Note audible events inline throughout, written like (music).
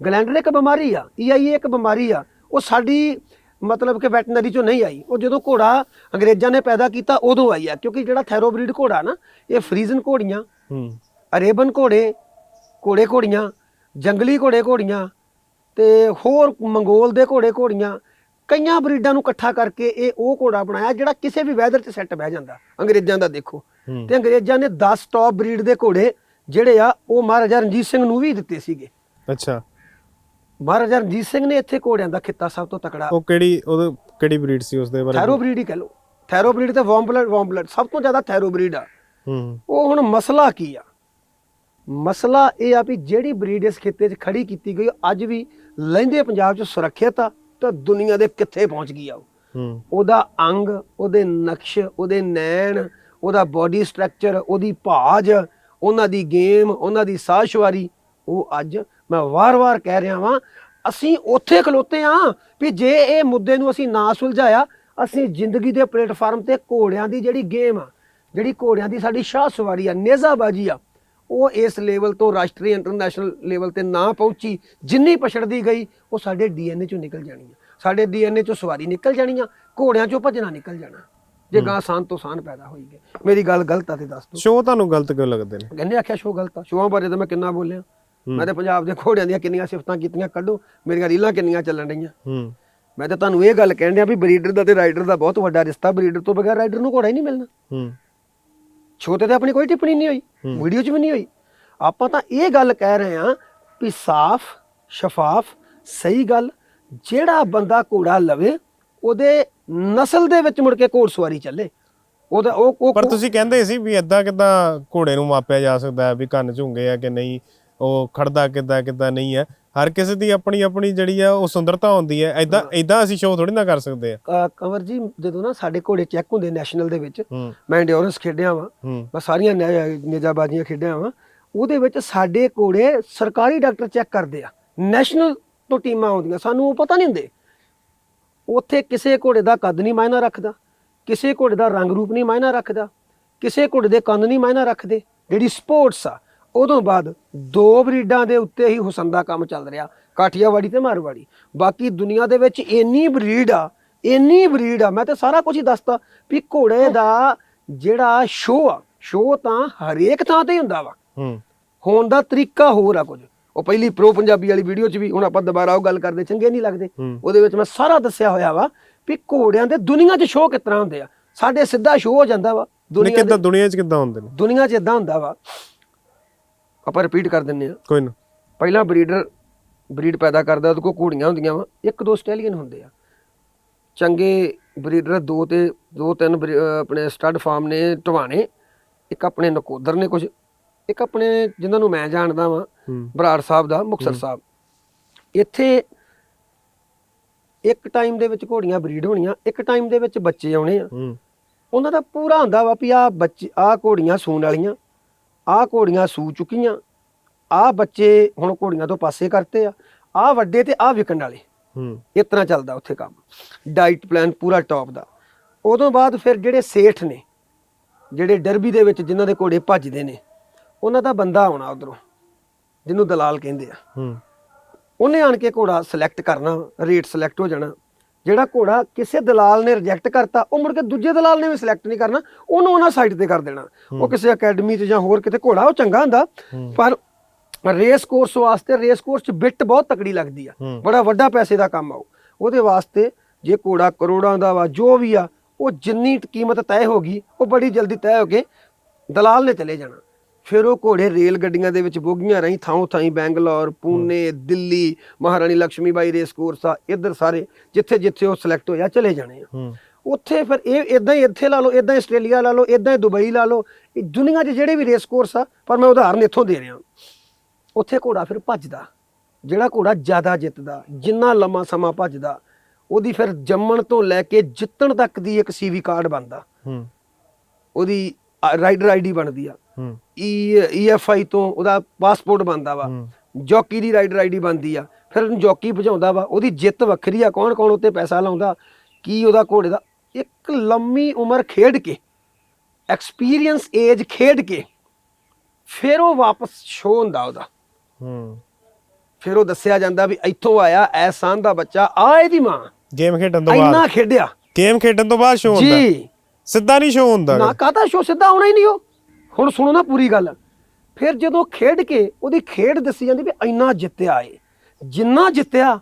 ਗਲੈਂਡਰ ਇੱਕ ਬਿਮਾਰੀ ਆ ਈਆਈ ਇੱਕ ਬਿਮਾਰੀ ਆ। ਉਹ ਸਾਡੀ ਮਤਲਬ ਕਿ ਵੈਟਨਰੀ ਚੋਂ ਨਹੀਂ ਆਈ। ਉਹ ਜਦੋਂ ਘੋੜਾ ਅੰਗਰੇਜ਼ਾਂ ਨੇ ਪੈਦਾ ਕੀਤਾ ਉਦੋਂ ਆਈ ਆ। ਕਿਉਂਕਿ ਜਿਹੜਾ ਥੈਰੋਬਰੀਡ ਘੋੜਾ ਨਾ ਇਹ ਫਰੀਜ਼ਨ ਘੋੜੀਆਂ ਹੂੰ। ਅਰੇਬਨ ਘੋੜੇ ਘੋੜੇ ਘੋੜੀਆਂ ਜੰਗਲੀ ਘੋੜੇ ਘੋੜੀਆਂ ਤੇ ਹੋਰ ਮੰਗੋਲ ਦੇ ਘੋੜੇ ਘੋੜੀਆਂ ਕਈਆਂ ਬਰੀਡਾਂ ਨੂੰ ਇਕੱਠਾ ਕਰਕੇ ਇਹ ਉਹ ਘੋੜਾ ਬਣਾਇਆ ਜਿਹੜਾ ਕਿਸੇ ਵੀ ਵੈਦਰ 'ਚ ਸੈੱਟ ਬਹਿ ਜਾਂਦਾ। ਅੰਗਰੇਜ਼ਾਂ ਦਾ ਦੇਖੋ। ਤੇ ਅੰਗਰੇਜ਼ਾਂ ਨੇ 10 ਟੌਪ ਬਰੀਡ ਦੇ ਘੋੜੇ ਜਿਹੜੇ ਆ ਉਹ ਮਹਾਰਾਜਾ ਰਣਜੀਤ ਸਿੰਘ ਨੂੰ ਵੀ ਦਿੱਤੇ ਸੀਗੇ। ਅੱਛਾ। ਮਹਾਰਾਜਾ ਰਣਜੀਤ ਸਿੰਘ ਨੇ ਇੱਥੇ ਘੋੜਿਆਂ ਦਾ ਖਿੱਤਾ ਸਭ ਤੋਂ ਤਕੜਾ। ਉਹ ਕਿਹੜੀ ਉਹ ਕਿਹੜੀ ਬਰੀਡ ਸੀ ਉਸ ਦੇ ਬਾਰੇ? ਥੈਰੋ ਬਰੀਡ ਹੀ ਕਹ ਲਓ। ਥੈਰੋ ਬਰੀਡ ਤੇ ਵਾਰਮ ਬਲੱਡ ਵਾਰਮ ਬਲੱਡ ਸਭ ਤੋਂ ਜ਼ਿਆਦਾ ਥੈਰੋ ਬਰੀਡ ਆ। ਹੂੰ। ਉਹ ਹੁਣ ਮਸਲਾ ਕੀ ਆ? ਮਸਲਾ ਇਹ ਆ ਵੀ ਜਿਹੜੀ ਬਰੀਡ ਇਸ ਖੇਤੇ 'ਚ ਖੜੀ ਕੀਤੀ ਗਈ ਅੱਜ ਵੀ ਲਹਿੰਦੇ ਪੰਜਾਬ 'ਚ ਸੁਰੱਖਿਅਤ ਆ ਤਾਂ ਦੁਨੀਆ ਦੇ ਕਿੱਥੇ ਪਹੁੰਚ ਗਈ ਆ ਉਹ। ਹੂੰ। ਉਹਦਾ ਅੰਗ ਉਹਦੇ ਨਕਸ਼ ਉਹਦੇ ਨੈਣ ਉਹਦਾ ਬਾਡੀ ਸਟਰਕਚਰ ਉਹਦੀ ਭਾਜ ਉਹਨਾਂ ਦੀ ਗੇਮ ਉਹਨਾਂ ਦੀ ਸਾਹਸ਼ਵਾਰੀ ਉਹ ਅੱਜ ਮੈਂ ਵਾਰ-ਵਾਰ ਕਹਿ ਰਿਹਾ ਵਾਂ ਅਸੀਂ ਉੱਥੇ ਖਲੋਤੇ ਆ ਵੀ ਜੇ ਇਹ ਮੁੱਦੇ ਨੂੰ ਅਸੀਂ ਨਾ ਸੁਲਝਾਇਆ ਅਸੀਂ ਜ਼ਿੰਦਗੀ ਦੇ ਪਲੇਟਫਾਰਮ ਤੇ ਘੋੜਿਆਂ ਦੀ ਜਿਹੜੀ ਗੇਮ ਆ ਜਿਹੜੀ ਘੋੜਿਆਂ ਦੀ ਸਾਡੀ ਸ਼ਾਹ ਸਵਾਰੀ ਆ ਨੇਜ਼ਾਬਾਜੀ ਆ ਉਹ ਇਸ ਲੈਵਲ ਤੋਂ ਰਾਸ਼ਟਰੀ ਇੰਟਰਨੈਸ਼ਨਲ ਲੈਵਲ ਤੇ ਨਾ ਪਹੁੰਚੀ ਜਿੰਨੀ ਪਛੜਦੀ ਗਈ ਉਹ ਸਾਡੇ ਡੀਐਨਏ ਚੋਂ ਨਿਕਲ ਜਾਣੀ ਆ। ਸਾਡੇ ਡੀਐਨਏ ਚੋਂ ਸਵਾਰੀ ਨਿਕਲ ਜਾਣੀ ਆ ਘੋੜਿਆਂ ਚੋਂ ਭੱਜਣਾ ਨਿਕਲ ਜਾਣਾ ਜੇ ਗਾਂ ਸਾਨ ਤੋਂ ਸਾਨ ਪੈਦਾ ਹੋਈ ਗਏ। ਮੇਰੀ ਗੱਲ ਗਲਤ ਆ ਤੇ ਦੱਸ ਦਿਓ ਸ਼ੋਅ ਤੁਹਾਨੂੰ ਗਲਤ ਕਿਉਂ ਲੱਗਦੇ ਨੇ? ਕਹਿੰਦੇ ਆਖਿਆ ਸ਼ੋ ਗਲਤ ਆ ਸ਼ੋਆਂ ਬਾਰੇ ਤਾਂ ਮੈਂ ਕਿੰਨਾ ਬੋਲਿਆ। ਮੈਂ ਤੇ ਪੰਜਾਬ ਦੇ ਘੋੜਿਆਂ ਦੀਆਂ ਕਿੰਨੀਆਂ ਸਿਫਤਾਂ ਕੀਤੀਆਂ ਕੱਢੋ। ਮੇਰੀਆਂ ਰੀਲਾਂ ਕਿੰਨੀਆਂ ਚੱਲਣ ਰਹੀਆਂ ਹੂੰ। ਮੈਂ ਤਾਂ ਤੁਹਾਨੂੰ ਇਹ ਗੱਲ ਕਹਿਣ ਡਿਆ ਵੀ ਬਰੀਡਰ ਦਾ ਤੇ ਰਾਈਡਰ ਦਾ ਬਹੁਤ ਵੱਡਾ ਰਿਸ਼ਤਾ। ਬਰੀਡਰ ਤੋਂ ਬਗੈਰ ਰਾਈਡਰ ਨੂੰ ਘੋੜਾ ਹੀ ਨਹੀਂ ਮਿਲਣਾ। ਹੂੰ। ਛੋਟੇ ਤੇ ਆਪਣੀ ਕੋਈ ਟਿੱਪਣੀ ਨਹੀਂ ਹੋਈ ਵੀਡੀਓ 'ਚ ਵੀ ਨਹੀਂ ਹੋਈ। ਆਪਾਂ ਤਾਂ ਇਹ ਗੱਲ ਕਹਿ ਰਹੇ ਹਾਂ ਵੀ ਸਾਫ਼ ਸ਼ਫਾਫ ਸਹੀ ਗੱਲ ਜਿਹੜਾ ਬੰਦਾ ਘੋੜਾ ਲਵੇ ਉਹਦੇ ਨਸਲ ਦੇ ਵਿੱਚ ਮੁੜ ਕੇ ਘੋੜਸਵਾਰੀ ਚੱਲੇ। ਉਹਦਾ ਉਹ ਪਰ ਤੁਸੀਂ ਕਹਿੰਦੇ ਸੀ ਵੀ ਇਦਾਂ ਕਿਦਾਂ ਘੋੜੇ ਨੂੰ ਮਾਪਿਆ ਜਾ ਸਕਦਾ ਹੈ ਵੀ ਕੰਨ ਝੁੰਗੇ ਆ ਕਿ ਨਹੀਂ? ਉਹ ਖੜਦਾ ਕਿਦਾਂ ਕਿਦਾਂ ਨਹੀਂ ਹੈ। ਹਰ ਕਿਸੇ ਦੀ ਆਪਣੀ ਆਪਣੀ ਜਿਹੜੀ ਆ ਉਹ ਸੁੰਦਰਤਾ ਹੁੰਦੀ ਹੈ। ਇਦਾਂ ਇਦਾਂ ਅਸੀਂ ਸ਼ੋਅ ਥੋੜੀ ਨਾ ਕਰ ਸਕਦੇ ਆ। ਕੰਵਰ ਜੀ ਜਦੋਂ ਨਾ ਸਾਡੇ ਘੋੜੇ ਚੈੱਕ ਹੁੰਦੇ ਨੈਸ਼ਨਲ ਦੇ ਵਿੱਚ ਮੈਂ ਇੰਡਿਓਰੈਂਸ ਖੇਡਿਆ ਵਾਂ। ਮੈਂ ਸਾਰੀਆਂ ਨੇਜਾਬਾਜ਼ੀਆਂ ਖੇਡਿਆ ਵਾਂ। ਉਹਦੇ ਵਿੱਚ ਸਾਡੇ ਘੋੜੇ ਸਰਕਾਰੀ ਡਾਕਟਰ ਚੈੱਕ ਕਰਦੇ ਆ। ਨੈਸ਼ਨਲ ਤੋਂ ਟੀਮਾਂ ਆਉਂਦੀਆਂ ਸਾਨੂੰ ਉਹ ਪਤਾ ਨਹੀਂ ਹੁੰਦੇ। ਉੱਥੇ ਕਿਸੇ ਘੋੜੇ ਦਾ ਕੱਦ ਨਹੀਂ ਮਾਇਨਾ ਰੱਖਦਾ। ਕਿਸੇ ਘੋੜੇ ਦਾ ਰੰਗ ਰੂਪ ਨਹੀਂ ਮਾਇਨਾ ਰੱਖਦਾ। ਕਿਸੇ ਘੋੜੇ ਦੇ ਕੰਨ ਨਹੀਂ ਮਾਇਨਾ ਰੱਖਦੇ। ਜਿਹੜੀ ਸਪੋਰਟਸ ਆ ਉਦੋਂ ਬਾਅਦ ਦੋ ਬਰੀਡਾਂ ਦੇ ਉੱਤੇ ਹੀ ਹੁਸਨ ਦਾ ਕੰਮ ਚੱਲ ਰਿਹਾ ਕਾਠੀਆਵਾੜੀ ਤੇ ਮਾਰਵਾੜੀ। ਬਾਕੀ ਦੁਨੀਆ ਦੇ ਵਿੱਚ ਇੰਨੀ ਬਰੀਡ ਆ ਇੰਨੀ ਬਰੀਡ ਆ ਮੈਂ ਤੇ ਸਾਰਾ ਕੁਝ ਹੀ ਦੱਸਤਾ ਵੀ ਘੋੜੇ ਦਾ ਜਿਹੜਾ ਸ਼ੋਅ ਆ ਸ਼ੋਅ ਤਾਂ ਹਰੇਕ ਥਾਂ ਤੇ ਹੁੰਦਾ ਵਾ। ਹੂੰ। ਹੋਣ ਦਾ ਤਰੀਕਾ ਹੋਰ ਆ ਕੁਝ। ਉਹ ਪਹਿਲੀ ਪ੍ਰੋ ਪੰਜਾਬੀ ਵਾਲੀ ਵੀਡੀਓ 'ਚ ਵੀ ਹੁਣ ਆਪਾਂ ਦੁਬਾਰਾ ਉਹ ਗੱਲ ਕਰਦੇ ਚੰਗੇ ਨਹੀਂ ਲੱਗਦੇ। ਉਹਦੇ ਵਿੱਚ ਮੈਂ ਸਾਰਾ ਦੱਸਿਆ ਹੋਇਆ ਵਾ ਵੀ ਘੋੜਿਆਂ ਦੇ ਦੁਨੀਆ 'ਚ ਸ਼ੋਅ ਕਿਸ ਤਰ੍ਹਾਂ ਹੁੰਦੇ ਆ। ਸਾਡੇ ਸਿੱਧਾ ਸ਼ੋਅ ਹੋ ਜਾਂਦਾ ਵਾ। ਦੁਨੀਆ ਕਿਦਾਂ ਦੁਨੀਆ 'ਚ ਕਿਦਾਂ ਹੁੰਦੇ ਨੇ? ਦੁਨੀਆ 'ਚ ਇਦਾਂ ਹੁੰਦਾ ਵਾ ਆਪਾਂ ਰਿਪੀਟ ਕਰ ਦਿੰਨੇ ਆ ਕੋਈ ਨਾ। ਪਹਿਲਾਂ ਬਰੀਡਰ ਬਰੀਡ ਪੈਦਾ ਕਰਦਾ ਉਹਦੇ ਕੋਲ ਘੋੜੀਆਂ ਹੁੰਦੀਆਂ ਵਾ। ਇੱਕ ਦੋ ਸਟੈਲੀਅਨ ਹੁੰਦੇ ਆ। ਚੰਗੇ ਬਰੀਡਰ ਦੋ ਤੇ ਦੋ ਤਿੰਨ ਆਪਣੇ ਸਟੱਡ ਫਾਰਮ ਨੇ ਟਵਾਣੇ ਇੱਕ ਆਪਣੇ ਨਕੋਦਰ ਨੇ ਕੁਝ ਇੱਕ ਆਪਣੇ ਜਿਨ੍ਹਾਂ ਨੂੰ ਮੈਂ ਜਾਣਦਾ ਵਾਂ ਬਰਾੜ ਸਾਹਿਬ ਦਾ ਮੁਕਤਸਰ ਸਾਹਿਬ। ਇੱਥੇ ਇੱਕ ਟਾਈਮ ਦੇ ਵਿੱਚ ਘੋੜੀਆਂ ਬਰੀਡ ਹੋਣੀਆਂ ਇੱਕ ਟਾਈਮ ਦੇ ਵਿੱਚ ਬੱਚੇ ਆਉਣੇ ਆ। ਉਹਨਾਂ ਦਾ ਪੂਰਾ ਹੁੰਦਾ ਵਾ ਵੀ ਆ ਬੱਚੇ ਆ ਘੋੜੀਆਂ ਸੂਣ ਵਾਲੀਆਂ। ਆ ਘੋੜੀਆਂ ਸੂ ਚੁੱਕੀਆਂ। ਆ ਬੱਚੇ ਹੁਣ ਘੋੜੀਆਂ ਤੋਂ ਪਾਸੇ ਕਰਤੇ ਆ। ਆ ਵੱਡੇ ਤੇ ਆ ਵਿਕਣ ਵਾਲੇ। ਹੂੰ। ਇਸ ਤਰ੍ਹਾਂ ਚੱਲਦਾ ਉੱਥੇ ਕੰਮ। ਡਾਈਟ ਪਲਾਨ ਪੂਰਾ ਟੌਪ ਦਾ। ਉਦੋਂ ਬਾਅਦ ਫਿਰ ਜਿਹੜੇ ਸੇਠ ਨੇ ਜਿਹੜੇ ਡਰਬੀ ਦੇ ਵਿੱਚ ਜਿਨ੍ਹਾਂ ਦੇ ਘੋੜੇ ਭੱਜਦੇ ਨੇ ਉਹਨਾਂ ਦਾ ਬੰਦਾ ਆਉਣਾ ਉਧਰੋਂ ਜਿਹਨੂੰ ਦਲਾਲ ਕਹਿੰਦੇ ਆ। ਹੂੰ। ਉਹਨੇ ਆਣ ਕੇ ਘੋੜਾ ਸਿਲੈਕਟ ਕਰਨਾ ਰੇਟ ਸਿਲੈਕਟ ਹੋ ਜਾਣਾ। ਜਿਹੜਾ ਘੋੜਾ ਕਿਸੇ ਦਲਾਲ ਨੇ ਰਿਜੈਕਟ ਕਰਤਾ ਉਹ ਮੁੜ ਕੇ ਦੂਜੇ ਦਲਾਲ ਨੇ ਵੀ ਸਿਲੈਕਟ ਨਹੀਂ ਕਰਨਾ ਉਹਨੂੰ ਉਹਨਾਂ ਸਾਈਡ ਤੇ ਕਰ ਦੇਣਾ। ਉਹ ਕਿਸੇ ਅਕੈਡਮੀ 'ਚ ਜਾਂ ਹੋਰ ਕਿਤੇ ਘੋੜਾ ਉਹ ਚੰਗਾ ਹੁੰਦਾ। ਪਰ ਰੇਸ ਕੋਰਸ ਵਾਸਤੇ ਰੇਸ ਕੋਰਸ 'ਚ ਬਿੱਟ ਬਹੁਤ ਤਕੜੀ ਲੱਗਦੀ ਆ। ਬੜਾ ਵੱਡਾ ਪੈਸੇ ਦਾ ਕੰਮ ਆ ਉਹ। ਉਹਦੇ ਵਾਸਤੇ ਜੇ ਘੋੜਾ ਕਰੋੜਾਂ ਦਾ ਵਾ ਜੋ ਵੀ ਆ ਉਹ ਜਿੰਨੀ ਕੀਮਤ ਤੈਅ ਹੋ ਗਈ ਉਹ ਬੜੀ ਜਲਦੀ ਤੈਅ ਹੋ ਕੇ ਦਲਾਲ ਨੇ ਚਲੇ ਜਾਣਾ। ਫਿਰ ਉਹ ਘੋੜੇ ਰੇਲ ਗੱਡੀਆਂ ਦੇ ਵਿੱਚ ਬੋਗੀਆਂ ਰਹੀ ਥਾਂ ਥਾਈ ਬੈਂਗਲੌਰ ਪੂਨੇ ਦਿੱਲੀ ਮਹਾਰਾਣੀ ਲక్ష్ਮੀਬਾਈ ਰੇਸ ਕੋਰਸ ਆ ਇੱਧਰ ਸਾਰੇ ਜਿੱਥੇ ਜਿੱਥੇ ਉਹ ਸਿਲੈਕਟ ਹੋਇਆ ਚਲੇ ਜਾਣੇ ਆ। ਉੱਥੇ ਫਿਰ ਇਹ ਇਦਾਂ ਹੀ ਇੱਥੇ ਲਾ ਲਓ ਇਦਾਂ ਹੀ ਆਸਟ੍ਰੇਲੀਆ ਲਾ ਲਓ ਇਦਾਂ ਹੀ ਦੁਬਈ ਲਾ ਲਓ ਇਹ ਦੁਨੀਆ 'ਚ ਜਿਹੜੇ ਵੀ ਰੇਸ ਕੋਰਸ ਆ ਪਰ ਮੈਂ ਉਦਾਹਰਨ ਇੱਥੋਂ ਦੇ ਰਿਹਾ। ਉੱਥੇ ਘੋੜਾ ਫਿਰ ਭੱਜਦਾ ਜਿਹੜਾ ਘੋੜਾ ਜ਼ਿਆਦਾ ਜਿੱਤਦਾ ਜਿੰਨਾ ਲੰਮਾ ਸਮਾਂ ਭੱਜਦਾ ਉਹਦੀ ਫਿਰ ਜੰਮਣ ਤੋਂ ਲੈ ਕੇ ਜਿੱਤਣ ਤੱਕ ਦੀ ਇੱਕ ਸੀਵੀ ਕਾਰਡ ਬਣਦਾ। ਹੂੰ। ਉਹਦੀ ਰਾਈਡਰ ਆਈਡੀ ਬਣਦੀ ਆ। ਈ ਈਐਫਆਈ ਤੋਂ ਉਹਦਾ ਪਾਸਪੋਰਟ ਬਣਦਾ ਵਾ। ਜੌਕੀ ਦੀ ਰਾਈਡਰ ਆਈਡੀ ਬਣਦੀ ਆ। ਫਿਰ ਉਹਨੂੰ ਜੌਕੀ ਭਜਾਉਂਦਾ ਵਾ। ਉਹਦੀ ਜਿੱਤ ਵੱਖਰੀ ਆ। ਕੌਣ ਕੌਣ ਉੱਤੇ ਪੈਸਾ ਲਾਉਂਦਾ? ਕੀ ਉਹਦਾ ਘੋੜੇ ਦਾ? ਇੱਕ ਲੰਮੀ ਉਮਰ ਖੇਡ ਕੇ ਐਕਸਪੀਰੀਅੰਸ ਏਜ ਖੇਡ ਕੇ ਫਿਰ ਉਹ ਵਾਪਸ ਸ਼ੋ ਹੁੰਦਾ ਉਹਦਾ। ਹੂੰ। ਫਿਰ ਉਹ ਦੱਸਿਆ ਜਾਂਦਾ ਵੀ ਇੱਥੋਂ ਆਇਆ ਐਸਾਨ ਦਾ ਬੱਚਾ ਆ ਇਹਦੀ ਮਾਂ। ਗੇਮ ਖੇਡਣ ਤੋਂ ਇੰਨਾ ਬਾਅਦ ਖੇਡਿਆ। ਗੇਮ ਖੇਡਣ ਤੋਂ ਬਾਅਦ ਸ਼ੋਅ ਹੁੰਦਾ। ਜੀ। ਸਿੱਧਾ ਨਹੀਂ ਸ਼ੋਅ ਹੁੰਦਾ ਨਾ ਕਾਹਦਾ ਸ਼ੋ ਸਿੱਧਾ ਆਉਣਾ ਹੀ ਨਹੀਂ ਉਹ। ਹੁਣ ਸੁਣੋ ਨਾ ਪੂਰੀ ਗੱਲ। ਫਿਰ ਜਦੋਂ ਖੇਡ ਕੇ ਉਹਦੀ ਖੇਡ ਦੱਸੀ ਜਾਂਦੀ ਵੀ ਇੰਨਾ ਜਿੱਤਿਆ ਏ ਜਿੰਨਾ ਜਿੱਤਿਆ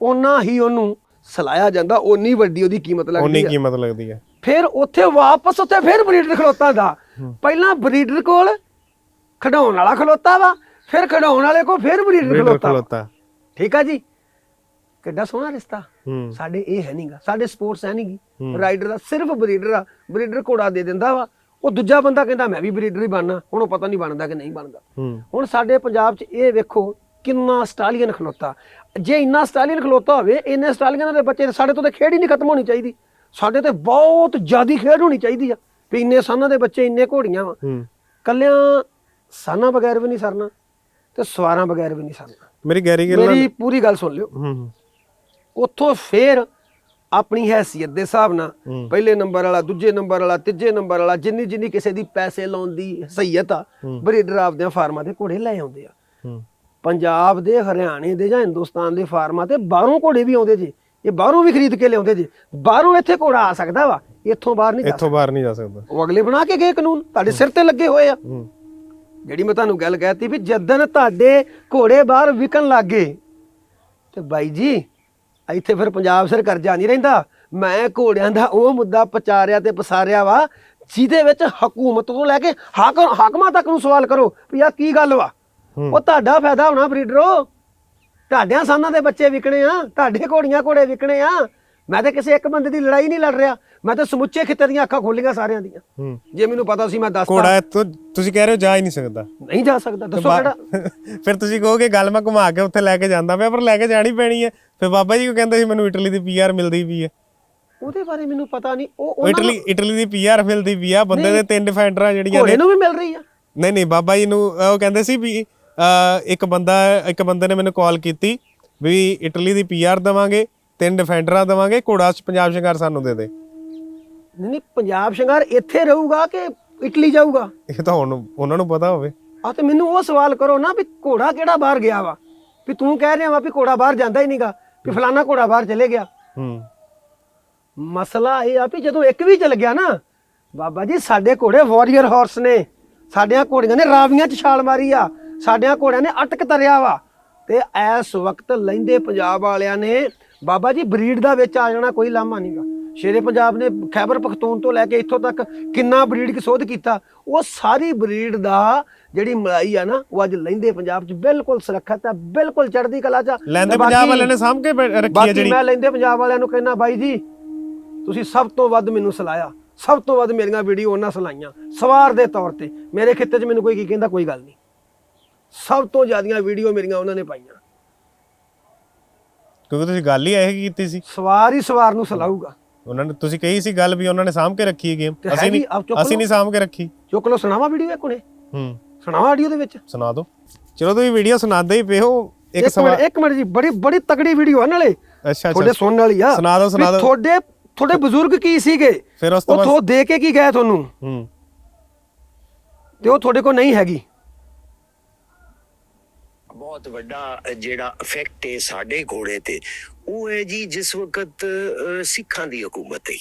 ਓਨਾ ਹੀ ਉਹਨੂੰ ਸਲਾਇਆ ਜਾਂਦਾ ਓਨੀ ਵੱਡੀ ਉਹਦੀ ਕੀਮਤ ਲੱਗਦੀ ਹੈ ਕੀਮਤ ਲੱਗਦੀ ਹੈ ਫਿਰ ਉੱਥੇ ਵਾਪਸ ਉੱਥੇ ਫਿਰ ਬਰੀਡਰ ਖਲੋਤਾ ਦਾ। ਪਹਿਲਾਂ ਬਰੀਡਰ ਕੋਲ ਖਡਾਉਣ ਵਾਲਾ ਖਲੋਤਾ ਵਾ ਫਿਰ ਖਡਾਉਣ ਵਾਲੇ ਕੋਲ ਫਿਰ ਬਰੀਡਰ ਬਰੀਡਰ ਖਲੋਤਾ ਵਾ। ਖਲੋਤਾ। ਠੀਕ ਆ ਜੀ? ਕਿੱਡਾ ਸੋਹਣਾ ਰਿਸ਼ਤਾ। ਹੂੰ। ਸਾਡੇ ਇਹ ਹੈ ਨਹੀਂਗਾ ਸਾਡੇ ਸਪੋਰਟਸ ਹੈ ਹੂੰ। ਨਹੀਂਗੀ ਰਾਈਡਰ ਦਾ ਸਿਰਫ ਬਰੀਡਰ ਆ। ਬਰੀਡਰ ਘੋੜਾ ਦੇ ਦਿੰਦਾ ਵਾ। ਉਹ ਦੂਜਾ ਬੰਦਾ ਕਹਿੰਦਾ ਮੈਂ ਵੀ ਬਰੀਡਰ ਹੀ ਬਣਨਾ। ਹੁਣ ਉਹ ਪਤਾ ਨਹੀਂ ਬਣਦਾ ਕਿ ਨਹੀਂ ਬਣਦਾ। ਹੁਣ ਸਾਡੇ ਪੰਜਾਬ 'ਚ ਇਹ ਵੇਖੋ ਕਿੰਨਾ ਸਟਾਲੀਅਨ ਖਲੋਤਾ। ਜੇ ਇੰਨਾ ਸਟਾਲੀਅਨ ਖਲੋਤਾ ਹੋਵੇ ਇੰਨੇ ਸਟਾਲੀਅਨਾਂ ਦੇ ਬੱਚੇ ਸਾਡੇ ਤੋਂ ਤਾਂ ਖੇਡ ਹੀ ਨਹੀਂ ਖਤਮ ਹੋਣੀ ਚਾਹੀਦੀ। ਸਾਡੇ ਤੇ ਬਹੁਤ ਜ਼ਿਆਦੀ ਖੇਡ ਹੋਣੀ ਚਾਹੀਦੀ ਆ ਵੀ ਇੰਨੇ ਸਾਨਾਂ ਦੇ ਬੱਚੇ ਇੰਨੇ ਘੋੜੀਆਂ ਵਾ। ਕੱਲਿਆਂ ਸਾਨਾਂ ਬਗੈਰ ਵੀ ਨਹੀਂ ਸਰਨਾ ਤੇ ਸਵਾਰਾਂ ਬਗੈਰ ਵੀ ਨਹੀਂ ਸਰਨਾ। ਮੇਰੀ ਗੈਰੀ ਗਿੱਲ ਮੇਰੀ ਪੂਰੀ ਗੱਲ ਸੁਣ ਲਿਓ। ਹੂੰ ਹੂੰ। ਉੱਥੋਂ ਫੇਰ ਆਪਣੀ ਹੈਸੀਅਤ ਦੇ ਹਿਸਾਬ ਨਾਲ। ਪਹਿਲੇ ਨੰਬਰ ਵਾਲਾ ਦੂਜੇ ਨੰਬਰ ਵਾਲਾ ਤੀਜੇ ਨੰਬਰ ਵਾਲਾ ਜਿੰਨੀ ਜਿੰਨੀ ਕਿਸੇ ਦੀ ਪੈਸੇ ਲਾਉਣ ਦੀ ਸਹੀਅਤ ਆ। ਬਰੀਡਰ ਆਪਦੇ ਫਾਰਮਾਂ ਤੇ ਘੋੜੇ ਲੈ ਆਉਂਦੇ ਆ। ਪੰਜਾਬ ਦੇ ਹਰਿਆਣੇ ਦੇ ਜਾਂ ਹਿੰਦੁਸਤਾਨ ਦੇ ਫਾਰਮਾਂ ਤੇ ਬਾਹਰੋਂ ਘੋੜੇ ਵੀ ਆਉਂਦੇ ਜੀ ਇਹ ਬਾਹਰੋਂ ਵੀ ਖਰੀਦ ਕੇ ਲਿਆਉਂਦੇ ਜੀ ਬਾਹਰੋਂ ਇੱਥੇ ਘੋੜਾ ਆ ਸਕਦਾ ਵਾ ਇੱਥੋਂ ਬਾਹਰ ਨਹੀਂ ਜਾ ਇੱਥੋਂ ਬਾਹਰ ਨਹੀਂ ਜਾ ਸਕਦਾ। ਉਹ ਅਗਲੇ ਬਣਾ ਕੇ ਗਏ ਕਾਨੂੰਨ ਤੁਹਾਡੇ ਸਿਰ ਤੇ ਲੱਗੇ ਹੋਏ ਆ। ਜਿਹੜੀ ਮੈਂ ਤੁਹਾਨੂੰ ਗੱਲ ਕਹਿਤੀ ਵੀ ਜਦੋਂ ਤੁਹਾਡੇ ਘੋੜੇ ਬਾਹਰ ਵਿਕਣ ਲੱਗੇ ਤੇ ਬਾਈ ਜੀ ਇੱਥੇ ਫਿਰ ਪੰਜਾਬ ਸਿਰ ਕਰਜ਼ਾ ਨਹੀਂ ਰਹਿੰਦਾ। ਮੈਂ ਘੋੜਿਆਂ ਦਾ ਉਹ ਮੁੱਦਾ ਪਚਾਰਿਆ ਤੇ ਪਸਾਰਿਆ ਵਾ ਜਿਹਦੇ ਵਿੱਚ ਹਕੂਮਤ ਤੋਂ ਲੈ ਕੇ ਹਾਕ ਹਾਕਮਾਂ ਤੱਕ ਨੂੰ ਸਵਾਲ ਕਰੋ ਵੀ ਆ ਕੀ ਗੱਲ ਵਾ। ਉਹ ਤੁਹਾਡਾ ਫਾਇਦਾ ਹੋਣਾ ਬਰੀਡਰੋ। ਤੁਹਾਡਿਆਂ ਸਾਨਾਂ ਦੇ ਬੱਚੇ ਵਿਕਣੇ ਆ ਤੁਹਾਡੇ ਘੋੜੀਆਂ ਘੋੜੇ ਵਿਕਣੇ ਆ। ਮੈਂ ਤਾਂ ਕਿਸੇ ਇੱਕ ਬੰਦੇ ਦੀ ਲੜਾਈ ਨਹੀਂ ਲੜ ਰਿਹਾ। ਮੈਂ ਤਾਂ ਸਮੁੱਚੇ ਖਿੱਤੇ ਦੀਆਂ ਅੱਖਾਂ ਖੋਲੀਆਂ ਸਾਰਿਆਂ ਦੀਆਂ। ਜੇ ਮੈਨੂੰ ਪਤਾ ਸੀ ਮੈਂ ਦੱਸਦਾ ਘੋੜਾ ਤੁਸੀਂ ਕਹਿ ਰਹੇ ਹੋ ਜਾ ਹੀ ਨਹੀਂ ਸਕਦਾ। ਨਹੀਂ ਜਾ ਸਕਦਾ। ਦੱਸੋ ਕਿਹੜਾ? (laughs) ਫਿਰ ਤੁਸੀਂ ਕਹੋਗੇ ਗੱਲ ਮੈਂ ਘੁਮਾ ਕੇ ਉੱਥੇ ਲੈ ਕੇ ਜਾਂਦਾ ਪਿਆ ਪਰ ਲੈ ਕੇ ਜਾਣੀ ਪੈਣੀ ਹੈ। ਫਿਰ ਬਾਬਾ ਜੀ ਕੋ ਕਹਿੰਦੇ ਸੀ ਮੈਨੂੰ ਇਟਲੀ ਦੀ ਪੀਆਰ ਮਿਲਦੀ ਪਈ ਹੈ। ਉਹਦੇ ਬਾਰੇ ਮੈਨੂੰ ਪਤਾ ਨਹੀਂ। ਉਹ ਇਟਲੀ ਇਟਲੀ ਦੀ ਪੀਆਰ ਮਿਲਦੀ ਪਈ ਆ ਬੰਦੇ ਦੇ ਤਿੰਨ ਡਿਫੈਂਡਰਾਂ ਜਿਹੜੀਆਂ ਨੇ। ਨੂੰ ਵੀ ਮਿਲ ਰਹੀ ਆ। ਨਹੀਂ ਨਹੀਂ ਬਾਬਾ ਜੀ ਨੂੰ ਉਹ ਕਹਿੰਦੇ ਸੀ ਵੀ ਇੱਕ ਬੰਦਾ ਇੱਕ ਬੰਦੇ ਨੇ ਮੈਨੂੰ ਕਾਲ ਕੀਤੀ ਵੀ ਇਟਲੀ ਦੀ ਪੀਆਰ ਦਵਾਂਗੇ। ਤਿੰਨ ਡਿਫੈਂਡਰਾਂ ਦਵਾਂਗੇ ਘੋੜਾ ਪੰਜਾਬ ਸ਼ਿੰਗਾਰ ਸਾਨੂੰ ਦੇ ਦੇ। ਨਹੀਂ ਨਹੀਂ ਪੰਜਾਬ ਸ਼ਿੰਗਾਰ ਇੱਥੇ ਰਹੂਗਾ ਕਿ ਇਟਲੀ ਜਾਊਗਾ? ਇਹ ਤਾਂ ਹੁਣ ਉਹਨਾਂ ਨੂੰ ਪਤਾ ਹੋਵੇ। ਆ ਤੇ ਮੈਨੂੰ ਉਹ ਸਵਾਲ ਕਰੋ ਨਾ ਵੀ ਘੋੜਾ ਕਿਹੜਾ ਬਾਹਰ ਗਿਆ ਵਾ? ਵੀ ਤੂੰ ਕਹਿ ਰਿਹਾ ਵਾ ਵੀ ਘੋੜਾ ਬਾਹਰ ਜਾਂਦਾ ਹੀ ਨਹੀਂਗਾ ਵੀ ਫਲਾਨਾ ਘੋੜਾ ਬਾਹਰ ਚਲੇ ਗਿਆ। ਹੂੰ। ਮਸਲਾ ਇਹ ਆ ਵੀ ਜਦੋਂ ਇੱਕ ਵੀ ਚਲ ਗਿਆ ਨਾ ਬਾਬਾ ਜੀ ਸਾਡੇ ਘੋੜੇ ਵਾਰੀਅਰ ਹਾਰਸ ਨੇ। ਸਾਡਿਆਂ ਘੋੜੀਆਂ ਨੇ ਰਾਵੀਆਂ 'ਚ ਛਾਲ ਮਾਰੀ ਆ। ਸਾਡਿਆਂ ਘੋੜਿਆਂ ਨੇ ਅਟਕ ਤਰਿਆ ਵਾ। ਤੇ ਇਸ ਵਕਤ ਲੈਂਦੇ ਪੰਜਾਬ ਵਾਲਿਆਂ ਨੇ ਬਾਬਾ ਜੀ ਬਰੀਡ ਦਾ ਵਿੱਚ ਆ ਜਾਣਾ ਕੋਈ ਲਾਮਾ ਨਹੀਂਗਾ ਸ਼ੇਰੇ ਪੰਜਾਬ ਨੇ ਖੈਬਰ ਪਖਤੂਨ ਤੋਂ ਲੈ ਕੇ ਇੱਥੋਂ ਤੱਕ ਕਿੰਨਾ ਬਰੀਡ ਕੀ ਸੋਧ ਕੀਤਾ। ਉਹ ਸਾਰੀ ਬਰੀਡ ਦਾ ਜਿਹੜੀ ਮਲਾਈ ਆ ਨਾ ਉਹ ਅੱਜ ਲੈਂਦੇ ਪੰਜਾਬ 'ਚ ਬਿਲਕੁਲ ਸੁਰੱਖਿਅਤ ਆ ਬਿਲਕੁਲ ਚੜ੍ਹਦੀ ਕਲਾ 'ਚ। ਲੈਂਦੇ ਪੰਜਾਬ ਵਾਲਿਆਂ ਨੇ ਸਾਂਭ ਕੇ ਰੱਖੀ ਹੈ ਜਿਹੜੀ। ਮੈਂ ਲੈਂਦੇ ਪੰਜਾਬ ਵਾਲਿਆਂ ਨੂੰ ਕਹਿੰਦਾ ਬਾਈ ਜੀ ਤੁਸੀਂ ਸਭ ਤੋਂ ਵੱਧ ਮੈਨੂੰ ਸਲਾਇਆ। ਸਭ ਤੋਂ ਵੱਧ ਮੇਰੀਆਂ ਵੀਡੀਓ ਉਹਨਾਂ ਸਲਾਈਆਂ ਸਵਾਰ ਦੇ ਤੌਰ ਤੇ। ਮੇਰੇ ਖਿੱਤੇ 'ਚ ਮੈਨੂੰ ਕੋਈ ਕੀ ਕਹਿੰਦਾ ਕੋਈ ਗੱਲ ਨਹੀਂ। ਸਭ ਤੋਂ ਜ਼ਿਆਦੀਆਂ ਵੀਡੀਓ ਮੇਰੀਆਂ ਉਹਨਾਂ ਨੇ ਪਾਈਆਂ। ਕਿਉਂਕਿ ਤੁਸੀਂ ਗੱਲ ਹੀ ਇਹ ਕੀਤੀ ਸੀ। ਸਵਾਰ ਹੀ ਸਵਾਰ ਨੂੰ ਸਲਾਊਗਾ। ਉਹਨਾਂ ਨੇ ਤੁਸੀਂ ਕਹੀ ਸੀ ਗੱਲ ਵੀ ਉਹਨਾਂ ਨੇ ਸਾਂਭ ਕੇ ਰੱਖੀ ਹੈ ਗੇਮ ਤੇ ਅਸੀਂ ਹੈਗੀ, ਨਹੀਂ ਚੁੱਕ ਅਸੀਂ ਲਓ। ਨਹੀਂ ਸਾਂਭ ਕੇ ਰੱਖੀ। ਚੁੱਕ ਲੋ ਸੁਣਾਵਾ ਵੀਡੀਓ ਇੱਕ ਹੁਣੇ? ਹੂੰ। ਸੁਣਾਵਾ ਆਡੀਓ ਦੇ ਵਿੱਚ? ਸੁਣਾ ਦਿਓ। ਚਲੋ ਤੁਸੀਂ ਵੀਡੀਓ ਸੁਣਾਦੇ ਹੀ ਪਏ ਹੋ। ਇੱਕ ਇੱਕ ਸਵਾਲ ਮਿੰਟ ਇੱਕ ਮਿੰਟ ਜੀ ਬੜੀ ਬੜੀ ਤਗੜੀ ਵੀਡੀਓ ਆ ਨਾਲੇ। ਅੱਛਾ ਤੁਹਾਡੇ ਅੱਛਾ ਸੁਣਨ ਵਾਲੀ ਆ। ਸੁਣਾ ਦਿਓ, ਸੁਣਾ ਵੀ ਦਿਓ। ਤੁਹਾਡੇ ਤੁਹਾਡੇ ਬਜ਼ੁਰਗ ਕੀ ਸੀਗੇ? ਫਿਰ ਉਸ ਤੋਂ ਬਾਅਦ ਉਥੋਂ ਦੇ ਕੇ ਕੀ ਗਏ ਤੁਹਾਨੂੰ? ਹੂੰ। ਤੇ ਉਹ ਤੁਹਾਡੇ ਕੋਲ ਨਹੀਂ ਹੈਗੀ। ਬਹੁਤ ਵੱਡਾ ਜਿਹੜਾ ਇਫੈਕਟ ਹੈ ਸਾਡੇ ਘੋੜੇ ਤੇ, ਉਹ ਹੈ ਜੀ ਜਿਸ ਵਕਤ ਸਿੱਖਾਂ ਦੀ ਹਕੂਮਤ ਹੈ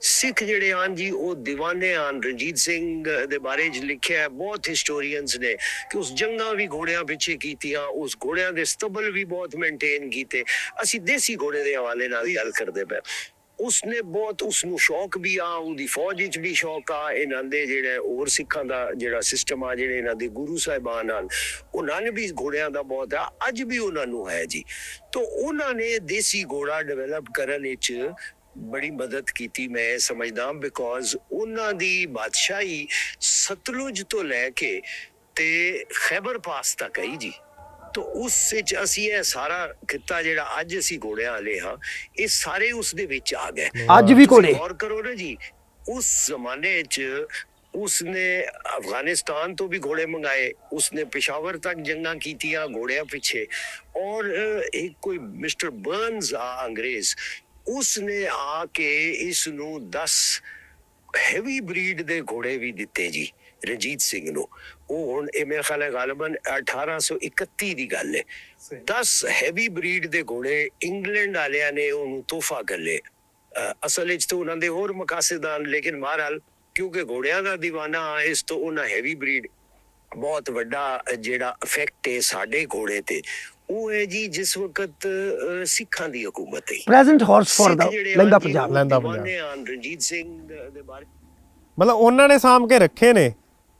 ਸਿੱਖ ਜਿਹੜੇ ਹਨ ਜੀ, ਉਹ دیਵਾਨੇ ਹਨ। ਰਣਜੀਤ ਸਿੰਘ ਦੇ ਬਾਰੇ ਚ ਲਿਖਿਆ ਹੈ, ਬਹੁਤ ਹਿਸਟੋਰੀਅਨਸ ਨੇ ਕਿ ਉਸ ਜੰਗਾਂ ਵੀ ਘੋੜਿਆਂ ਪਿੱਛੇ ਕੀਤੀਆਂ, ਉਸ ਘੋੜਿਆਂ ਦੇ ਸਟਬਲ ਵੀ ਬਹੁਤ ਮੇਨਟੇਨ ਕੀਤੇ। ਅਸੀਂ ਦੇਸੀ ਘੋੜੇ ਦੇ ਹਵਾਲੇ ਨਾਲ ਗੱਲ ਕਰਦੇ ਪਏ। ਉਸਨੇ ਬਹੁਤ ਉਸ ਨੂੰ ਸ਼ੌਕ ਵੀ ਆ, ਉਹਦੀ ਫੌਜ ਵਿੱਚ ਵੀ ਸ਼ੌਕ ਆ, ਇਹਨਾਂ ਦੇ ਜਿਹੜੇ ਹੋਰ ਸਿੱਖਾਂ ਦਾ ਜਿਹੜਾ ਸਿਸਟਮ ਆ, ਜਿਹੜੇ ਇਹਨਾਂ ਦੇ ਗੁਰੂ ਸਾਹਿਬਾਨ ਨਾਲ ਉਹਨਾਂ ਨੇ ਵੀ ਘੋੜਿਆਂ ਦਾ ਬਹੁਤ ਆ, ਅੱਜ ਵੀ ਉਹਨਾਂ ਨੂੰ ਹੈ ਜੀ। ਤੋਂ ਉਹਨਾਂ ਨੇ ਦੇਸੀ ਘੋੜਾ ਡਿਵੈਲਪ ਕਰਨ ਵਿੱਚ ਬੜੀ ਮਦਦ ਕੀਤੀ, ਮੈਂ ਸਮਝਦਾ ਬਿਕੋਜ਼ ਉਹਨਾਂ ਦੀ ਬਾਦਸ਼ਾਹੀ ਸਤਲੁਜ ਤੋਂ ਲੈ ਕੇ ਤੇ ਖੈਬਰ ਪਾਸ ਤੱਕ ਆਈ ਜੀ। ਤੋ ਉਸ ਵਿੱਚ ਅਸੀਂ ਇਹ ਸਾਰਾ ਕਿੱਤਾ ਜਿਹੜਾ ਅੱਜ ਅਸੀਂ ਘੋੜਿਆਂ ਵਾਲੇ ਹਾਂ ਇਹ ਸਾਰੇ ਉਸ ਦੇ ਵਿੱਚ ਆ ਗਏ। ਅੱਜ ਵੀ ਘੋੜੇ। ਗੌਰ ਕਰੋ ਨਾ ਜੀ ਉਸ ਜ਼ਮਾਨੇ 'ਚ ਉਸਨੇ ਅਫਗਾਨਿਸਤਾਨ ਤੋਂ ਵੀ ਘੋੜੇ ਮੰਗਾਏ ਉਸਨੇ ਪਿਸ਼ਾਵਰ ਤੱਕ ਜੰਗਾਂ ਕੀਤੀਆਂ ਘੋੜਿਆਂ ਪਿੱਛੇ। ਔਰ ਇੱਕ ਕੋਈ ਮਿਸਟਰ ਬਰਨਸ ਆ ਅੰਗਰੇਜ਼ ਉਸਨੇ ਆ ਕੇ ਇਸ ਨੂੰ 10 ਹੈਵੀ ਬਰੀਡ ਦੇ ਘੋੜੇ ਵੀ ਦਿੱਤੇ ਜੀ। ਰਣਜੀਤ ਸਿੰਘ ਨੂੰ। ਉਹ ਹੁਣ ਇਹ ਮੇਰੇ ਖਿਆਲ ਹੈ ਗਾਲਬਨ 1831 ਦੀ ਗੱਲ ਹੈ। 10 ਹੈਵੀ ਬਰੀਡ ਦੇ ਘੋੜੇ ਇੰਗਲੈਂਡ ਵਾਲਿਆਂ ਨੇ ਉਹਨੂੰ ਤੋਹਫਾ ਕਰ ਲਏ ਅਸਲ ਵਿੱਚ ਤਾਂ ਉਹਨਾਂ ਦੇ ਹੋਰ ਮਕਾਸਦਾਨ ਲੇਕਿਨ ਮਹਾਰਾਲ ਕਿਉਂਕਿ ਘੋੜਿਆਂ ਦਾ دیਵਾਨਾ ਇਸ ਤੋਂ ਉਹਨਾਂ ਹੈਵੀ ਬਰੀਡ ਬਹੁਤ ਵੱਡਾ ਜਿਹੜਾ ਇਫੈਕਟ ਹੈ ਸਾਡੇ ਘੋੜੇ ਤੇ। ਉਹ ਹੈ ਜੀ ਜਿਸ ਵਕਤ ਸਿੱਖਾਂ ਦੀ ਹਕੂਮਤ ਹੈ। ਪ੍ਰੈਜ਼ੈਂਟ ਹਾਰਸ ਫॉर ਦਾ ਲਹਿੰਦਾ ਪੰਜਾਬ ਲਹਿੰਦਾ ਪੰਜਾਬ। ਸਿੰਘ ਮਤਲਬ ਉਹਨਾਂ ਨੇ ਸਾਹਮ ਕੇ ਰੱਖੇ ਨੇ।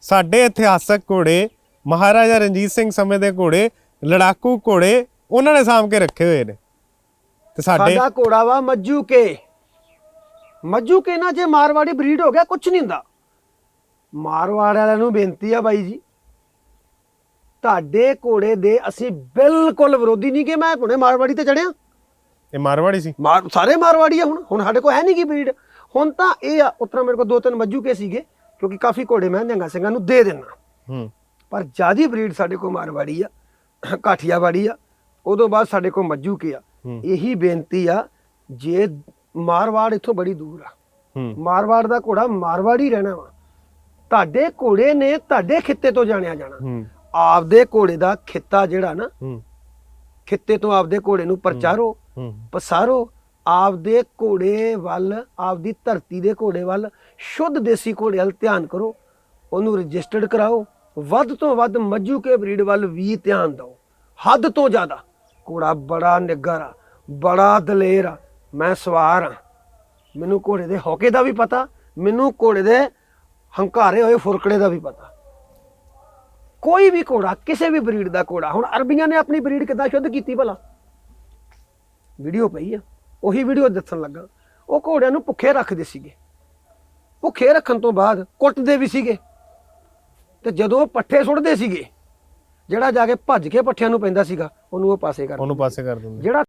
ਸਾਡੇ ਇਤਿਹਾਸਕ ਘੋੜੇ ਮਹਾਰਾਜਾ ਰਣਜੀਤ ਸਿੰਘ ਸਮੇਂ ਦੇ ਘੋੜੇ ਲੜਾਕੂ ਘੋੜੇ ਉਹਨਾਂ ਨੇ ਸਾਂਭ ਕੇ ਰੱਖੇ ਹੋਏ ਨੇ। ਤੇ ਸਾਡੇ ਸਾਡਾ ਘੋੜਾ ਵਾ ਮੱਜੂ ਕੇ। ਮੱਜੂ ਕੇ ਨਾ ਜੇ ਮਾਰਵਾੜੀ ਬਰੀਡ ਹੋ ਗਿਆ ਕੁਝ ਨਹੀਂ ਹੁੰਦਾ। ਮਾਰਵਾੜ ਵਾਲਿਆਂ ਨੂੰ ਬੇਨਤੀ ਆ ਬਾਈ ਜੀ ਤੁਹਾਡੇ ਘੋੜੇ ਦੇ ਅਸੀਂ ਬਿਲਕੁਲ ਵਿਰੋਧੀ ਨਹੀਂ ਕਿ ਮੈਂ ਹੁਣੇ ਮਾਰਵਾੜੀ ਤੇ ਚੜਿਆ ਇਹ ਮਾਰਵਾੜੀ ਸੀ। ਮਾਰ ਸਾਰੇ ਮਾਰਵਾੜੀ ਆ ਹੁਣ ਹੁਣ ਸਾਡੇ ਕੋਲ ਹੈ ਨਹੀਂ ਕੀ ਬਰੀਡ। ਹੁਣ ਤਾਂ ਇਹ ਆ ਉਤਰਾ ਮੇਰੇ ਕੋਲ ਦੋ ਤਿੰਨ ਮੱਜੂ ਕੇ ਸੀਗੇ। ਕਿਉਂਕਿ ਕਾਫੀ ਘੋੜੇ ਮੈਂ ਨਿਹੰਗਾ ਸਿੰਘਾਂ ਨੂੰ ਦੇ ਦੇਣਾ ਹੂੰ। ਪਰ ਜਿਆਦੀ ਬਰੀਡ ਸਾਡੇ ਕੋਲ ਮਾਰਵਾੜੀ ਆ ਕਾਠੀਆਵਾੜੀ ਆ ਉਦੋਂ ਬਾਅਦ ਸਾਡੇ ਕੋਲ ਮੱਜੂ ਕੇ ਆ। ਇਹੀ ਬੇਨਤੀ ਆ ਜੇ ਮਾਰਵਾੜ ਇੱਥੋਂ ਬੜੀ ਦੂਰ ਆ ਹੂੰ। ਮਾਰਵਾੜ ਦਾ ਘੋੜਾ ਮਾਰਵਾੜੀ ਰਹਿਣਾ ਵਾ। ਤੁਹਾਡੇ ਘੋੜੇ ਨੇ ਤੁਹਾਡੇ ਖਿੱਤੇ ਤੋਂ ਜਾਣਿਆ ਜਾਣਾ। ਆਪਦੇ ਘੋੜੇ ਦਾ ਖਿੱਤਾ ਜਿਹੜਾ ਨਾ ਹੂੰ। ਖਿੱਤੇ ਤੋਂ ਆਪਦੇ ਘੋੜੇ ਨੂੰ ਪ੍ਰਚਾਰੋ ਹੂੰ। ਪਸਾਰੋ ਆਪਦੇ ਘੋੜੇ ਵੱਲ, ਆਪਦੀ ਧਰਤੀ ਦੇ ਘੋੜੇ ਵੱਲ, ਸ਼ੁੱਧ ਦੇਸੀ ਘੋੜੇ ਵੱਲ ਧਿਆਨ ਕਰੋ। ਉਹਨੂੰ ਰਜਿਸਟਰਡ ਕਰਾਓ। ਵੱਧ ਤੋਂ ਵੱਧ ਮੱਝੂ ਕੇ ਬਰੀਡ ਵੱਲ ਵੀ ਧਿਆਨ ਦਿਓ। ਹੱਦ ਤੋਂ ਜ਼ਿਆਦਾ। ਘੋੜਾ ਬੜਾ ਨਿੱਗਰ ਆ, ਬੜਾ ਦਲੇਰ ਆ। ਮੈਂ ਸਵਾਰ ਆ। ਮੈਨੂੰ ਘੋੜੇ ਦੇ ਹੌਕੇ ਦਾ ਵੀ ਪਤਾ, ਮੈਨੂੰ ਘੋੜੇ ਦੇ ਹੰਕਾਰੇ ਹੋਏ ਫੁਰਕੜੇ ਦਾ ਵੀ ਪਤਾ। ਕੋਈ ਵੀ ਘੋੜਾ, ਕਿਸੇ ਵੀ ਬਰੀਡ ਦਾ ਘੋੜਾ, ਹੁਣ ਅਰਬੀਆਂ ਨੇ ਆਪਣੀ ਬਰੀਡ ਕਿੱਦਾਂ ਸ਼ੁੱਧ ਕੀਤੀ ਭਲਾ? ਵੀਡੀਓ ਪਈ ਆ। ਉਹੀ ਵੀਡੀਓ ਦੱਸਣ ਲੱਗਾ। ਉਹ ਘੋੜਿਆਂ ਨੂੰ ਭੁੱਖੇ ਰੱਖਦੇ ਸੀਗੇ। ਭੁੱਖੇ ਰੱਖਣ ਤੋਂ ਬਾਅਦ ਕੁੱਟਦੇ ਵੀ ਸੀਗੇ। ਤੇ ਜਦੋਂ ਉਹ ਪੱਠੇ ਸੁੱਟਦੇ ਸੀਗੇ ਜਿਹੜਾ ਜਾ ਕੇ ਭੱਜ ਕੇ ਪੱਠਿਆਂ ਨੂੰ ਪੈਂਦਾ ਸੀਗਾ ਉਹਨੂੰ ਉਹ ਪਾਸੇ ਕਰ ਉਹਨੂੰ ਪਾਸੇ ਕਰ ਦਿੰਦੇ ਜਿਹੜਾ